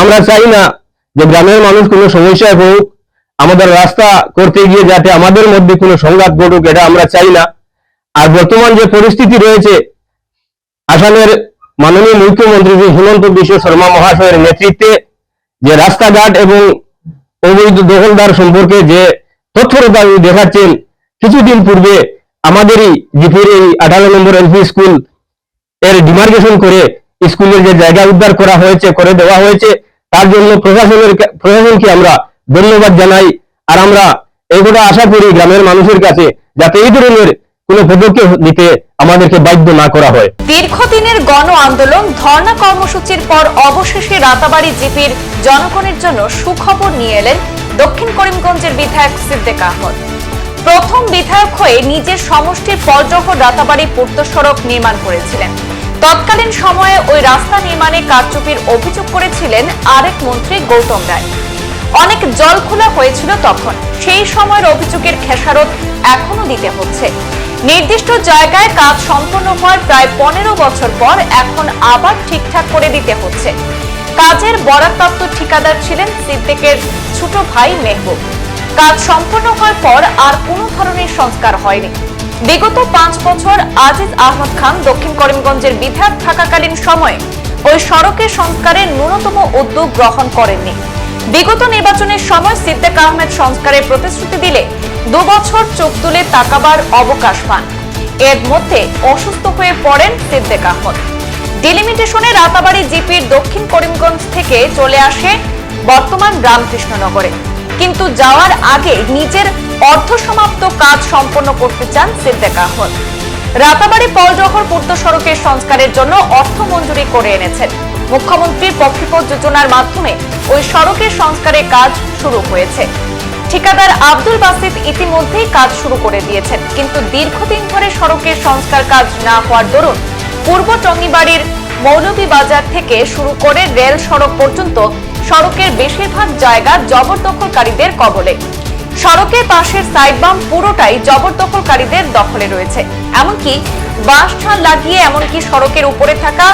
আমরা চাই না যে গ্রামের মানুষ কোনো সমস্যায় হোক আমাদের রাস্তা করতে গিয়ে যাতে আমাদের মধ্যে কোনো সংঘাত ঘটুক, এটা আমরা চাই না। আর বর্তমান যে পরিস্থিতি রয়েছে, আসামের মাননীয় মুখ্যমন্ত্রী শ্রী হিমন্ত বিশ্ব শর্মা মহাশয়ের নেতৃত্বে যে রাস্তাঘাট এবং অবৈধ দখলদার সম্পর্কে যে তৎপরতা উনি দেখাচ্ছেন, কিছুদিন পূর্বে আমাদেরই জিপির এই আঠারো নম্বর এলপি স্কুলের ডিমার্কেশন করে স্কুলের যে জায়গা উদ্ধার করা হয়েছে, করে দেওয়া হয়েছে। তার জন্য প্রশাসনের প্রশাসনকে আমরা ধন্যবাদ জানাই। আর আমরা এই কথা আশা করি গ্রামের মানুষের কাছে যাতে এই ধরনের কোনো পদক্ষেপ নিতে আমাদেরকে বাধ্য না করা হয়। দীর্ঘদিনের গণ আন্দোলন কর্মসূচির পর অবশেষে রাতাবাড়ি জিপির জনগণের জন্য সুখবর নিয়ে এলেন দক্ষিণ করিমগঞ্জের বিধায়ক আহমদ। প্রথম বিধায়ক হয়ে নিজের সমষ্টির পরজহর রাতাবাড়ি পূর্ত সড়ক নির্মাণ করেছিলেন। তৎকালীন সময়ে কারচুপির অভিযোগ করেছিলেন আরেক মন্ত্রী গৌতম রায়। অনেক জল খোলা হয়েছিল তখন। সেই সময়ের অভিযোগের খেসারত এখনও দিতে হচ্ছে। নির্দিষ্ট জায়গায় কাজ সম্পন্ন হওয়ার প্রায় পনেরো বছর পর এখন আবার ঠিকঠাক করে দিতে হচ্ছে। কাজের বরাদ্দপ্রাপ্ত ঠিকাদার ছিলেন সিদ্দিকের ছোট ভাই মেহবুব। কাজ সম্পন্ন হওয়ার পর আর কোনো ধরনের সংস্কার হয়নি। বিগত পাঁচ বছর আজিজ আহমদ খান দক্ষিণ করিমগঞ্জের বিধায়ক থাকাকালীন সময়ে ওই সড়কের সংস্কারের ন্যূনতম উদ্যোগ গ্রহণ করেননি। বিগত নির্বাচনের সময় সিদ্দিক আহমেদ সংস্কারের প্রতিশ্রুতি দিলে দুবছর চোখ তুলে তাকাবার অবকাশ পান। এর মধ্যে অসুস্থ হয়ে পড়েন সিদ্দিক আহমদ। ডিলিমিটেশনে রাতাবাড়ি জিপির দক্ষিণ করিমগঞ্জ থেকে চলে আসে বর্তমান রামকৃষ্ণনগরে। কিন্তু যাওয়ার আগে নিজের অর্ধসমাপ্ত কাজ সম্পন্ন করতে চান সিদ্দিক আহমদ। রাতাবাড়ি পলজহর পূর্ত সড়কের সংস্কারের জন্য অর্থ মঞ্জুরি করে এনেছেন। মুখ্যমন্ত্রীর পক্ষিপদ যোজনার মাধ্যমে ওই সড়কের সংস্কারের কাজ শুরু হয়েছে। ঠিকাদার আব্দুল বাসিত ইতিমধ্যেই কাজ শুরু করে দিয়েছেন, কিন্তু দীর্ঘদিন ধরে সড়কের সংস্কার কাজ না হওয়ার দরুন পূর্ব টঙ্গিবাড়ির মৌলভীবাজার থেকে শুরু করে রেল সড়ক পর্যন্ত সড়কের বেশিরভাগ জায়গা জবরদখলকারীদের কবলে। সড়কের পাশের সাইড বাম পুরোটাই জবরদখলকারীদের দখলে রয়েছে। এমনকি বাঁশ ঠাল লাগিয়ে এমনকি সড়কের উপরে থাকা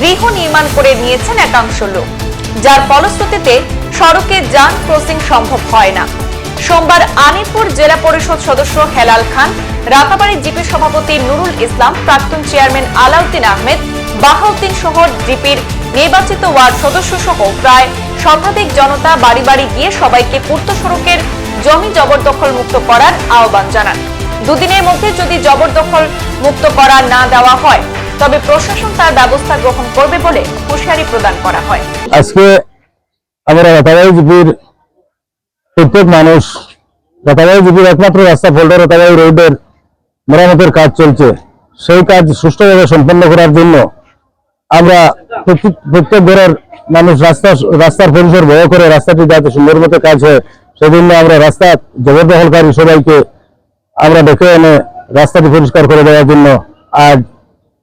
গৃহ নির্মাণ করে নিয়েছেন একাংশ লোক। যার ফলশ্রুতিতে সড়কে যান ক্রসিং সম্ভব হয় না। সোমবার আনিপুর জেলা পরিষদ সদস্য হেলাল খান রাতাবাড়ি জিপি সভাপতি নুরুল ইসলাম, প্রাক্তন চেয়ারম্যান আলাউদ্দিন আহমেদ, বাহাউদ্দিন সহ জিপির নির্বাচিত ওয়ার্ড সদস্য সহ প্রায় শতাধিক জনতা বাড়ি বাড়ি গিয়ে সবাইকে পূর্ত সড়কের জমি জবরদখল মুক্ত করার আহ্বান জানান। দুদিনের মধ্যে যদি জবরদখল মুক্ত করা না দেওয়া হয়, তবে প্রশাসন তার ব্যবস্থা গ্রহণ করবে বলে হুঁশিয়ারি প্রদান করা হয়। আজকে আমরা প্রত্যেক মানুষ জিপির একমাত্র রাস্তা ফোল্ডার রাতাবাড়ি রোডের মেরামতের কাজ চলছে। সেই কাজ সুষ্ঠুভাবে সম্পন্ন করার জন্য আমরা প্রত্যেক ঘরের মানুষ রাস্তা রাস্তার পরিসর বড় করে রাস্তাটি যাতে সুন্দর মতো কাজ হয় সেজন্য আমরা রাস্তা জবরদখলকারী সবাইকে আমরা ডেকে এনে রাস্তাটি পরিষ্কার করে দেওয়ার জন্য আজ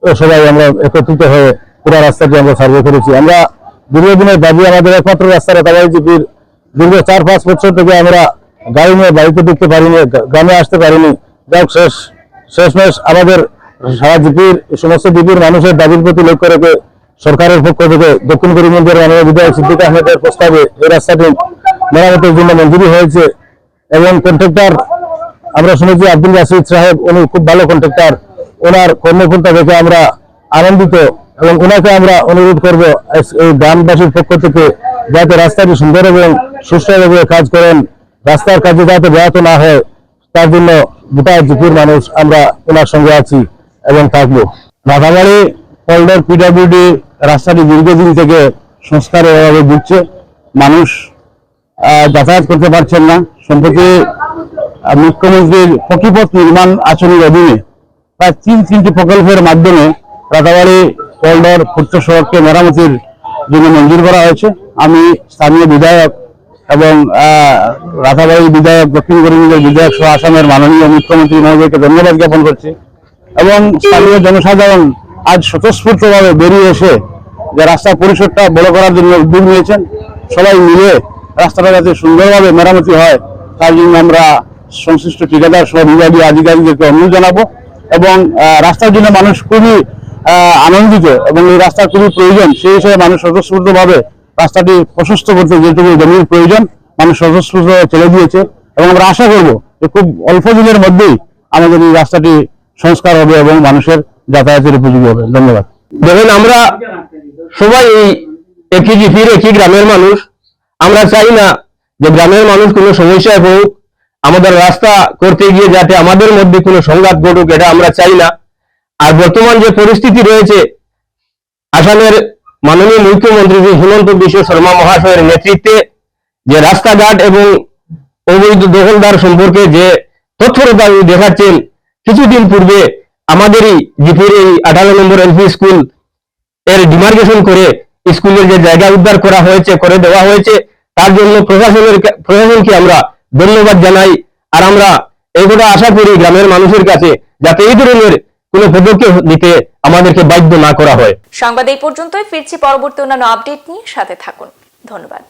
সবাই আমরা একত্রিত হয়ে পুরো রাস্তাটি আমরা সার্ভে করেছি। আমরা দীর্ঘদিনের দাবি, আমাদের একমাত্র রাস্তা রাতাবাড়ি জিপির দীর্ঘ চার পাঁচ বছর থেকে আমরা গাড়ি নিয়ে বাড়িতে ঢুকতে পারিনি গ্রামে আসতে পারিনি। যাক, শেষ, শেষমেশ আমাদের সারা জিপির সমস্ত জিপির মানুষের দাবির প্রতি লক্ষ্য রেখে সরকারের পক্ষ থেকে দক্ষিণ করিমগঞ্জের মাননীয় বিধায়ক সিদ্দিক আহমেদের প্রস্তাবে এই রাস্তাটি মেরামতের জন্য মঞ্জুরি হয়েছে। এবং কন্ট্রাক্টর আমরা শুনেছি আব্দুল রাশিদ সাহেব, উনি খুব ভালো কন্ট্রাক্টর ওনার কর্মকর্তা দেখে আমরা আনন্দিত এবং ওনাকে আমরা অনুরোধ করব, এই গ্রামবাসীর পক্ষ থেকে যাতে রাস্তাটি সুন্দর এবং সুষ্ঠুভাবে কাজ করেন, রাস্তার কাজে যাতে ব্যাহত না হয়, তার জন্য গোটা জিপির মানুষ আমরা ওনার সঙ্গে আছি এবং থাকব। রাধাবাড়ি পল্ডার পিডাব্লিউডি রাস্তাটি দীর্ঘদিন থেকে সংস্কারের অভাবে ভুগছে। মানুষ যাতায়াত করতে পারছেন না। সম্প্রতি মুখ্যমন্ত্রীর পকিপথ নির্মাণ আচরণের অধীনে প্রায় তিন তিনটি প্রকল্পের মাধ্যমে রাতাবাড়ি, কল্ডর পূর্ত সড়ককে মেরামতির জন্য মঞ্জুর করা হয়েছে। আমি স্থানীয় বিধায়ক এবং রাতাবাড়ির বিধায়ক, দক্ষিণ করিমগঞ্জের বিধায়ক সহ আসামের মাননীয় মুখ্যমন্ত্রী মহোদয়কে ধন্যবাদ জ্ঞাপন করছি। এবং স্থানীয় জনসাধারণ আজ স্বতঃস্ফূর্তভাবে বেরিয়ে এসে যে রাস্তার পরিসরটা বড় করার জন্য উদ্যোগ নিয়েছেন, সবাই মিলে রাস্তাটা যাতে সুন্দরভাবে মেরামতি হয়, তার জন্য আমরা সংশ্লিষ্ট ঠিকাদার সহ বিভাগীয় আধিকারিকদেরকে অনুরোধ জানাব এবং রাস্তার জন্য মানুষ খুবই আনন্দিত এবং এই রাস্তা খুবই প্রয়োজন। সেই হিসেবে মানুষ স্বতঃস্ফূর্তভাবে রাস্তাটি প্রশস্ত করতে যেটুকু জমির প্রয়োজন, মানুষ সশস্ত্র ছেড়ে দিয়েছে এবং আমরা আশা করব যে খুব অল্প দিনের মধ্যেই আমাদের এই রাস্তাটি সংস্কার হবে এবং মানুষের যাতায়াতের উপযোগী হবে। ধন্যবাদ। দেখুন, আমরা সবাই এই একই জিপির একই গ্রামের মানুষ। আমরা চাই না যে গ্রামের মানুষ কোনো সমস্যায় হোক আমাদের রাস্তা করতে গিয়ে যাতে আমাদের মধ্যে কোনো সংঘাত ঘটুক, এটা আমরা চাই না। আর বর্তমান যে পরিস্থিতি রয়েছে, আসামের মাননীয় মুখ্যমন্ত্রী শ্রী হিমন্ত বিশ্ব শর্মা মহাশয়ের নেতৃত্বে যে রাস্তাঘাট এবং অবৈধ দখলদার সম্পর্কে যে তৎপরতা দেখাচ্ছেন, কিছুদিন পূর্বে আমাদেরই জিপির এই আঠারো নম্বর এলপি স্কুলের ডিমার্কেশন করে স্কুলের যে জায়গা উদ্ধার করা হয়েছে, করে দেওয়া হয়েছে, তার জন্য প্রশাসনের প্রশাসনকে আমরা ধন্যবাদ জানাই। আর আমরা এইগুলো আশা করি গ্রামের মানুষের কাছে যাতে এই ধরনের কোনো পদক্ষেপ নিতে আমাদেরকে বাধ্য না করা হয়। সংবাদ এই পর্যন্তই। ফিরছি পরবর্তী অন্যান্য আপডেট নিয়ে সাথে থাকুন। ধন্যবাদ।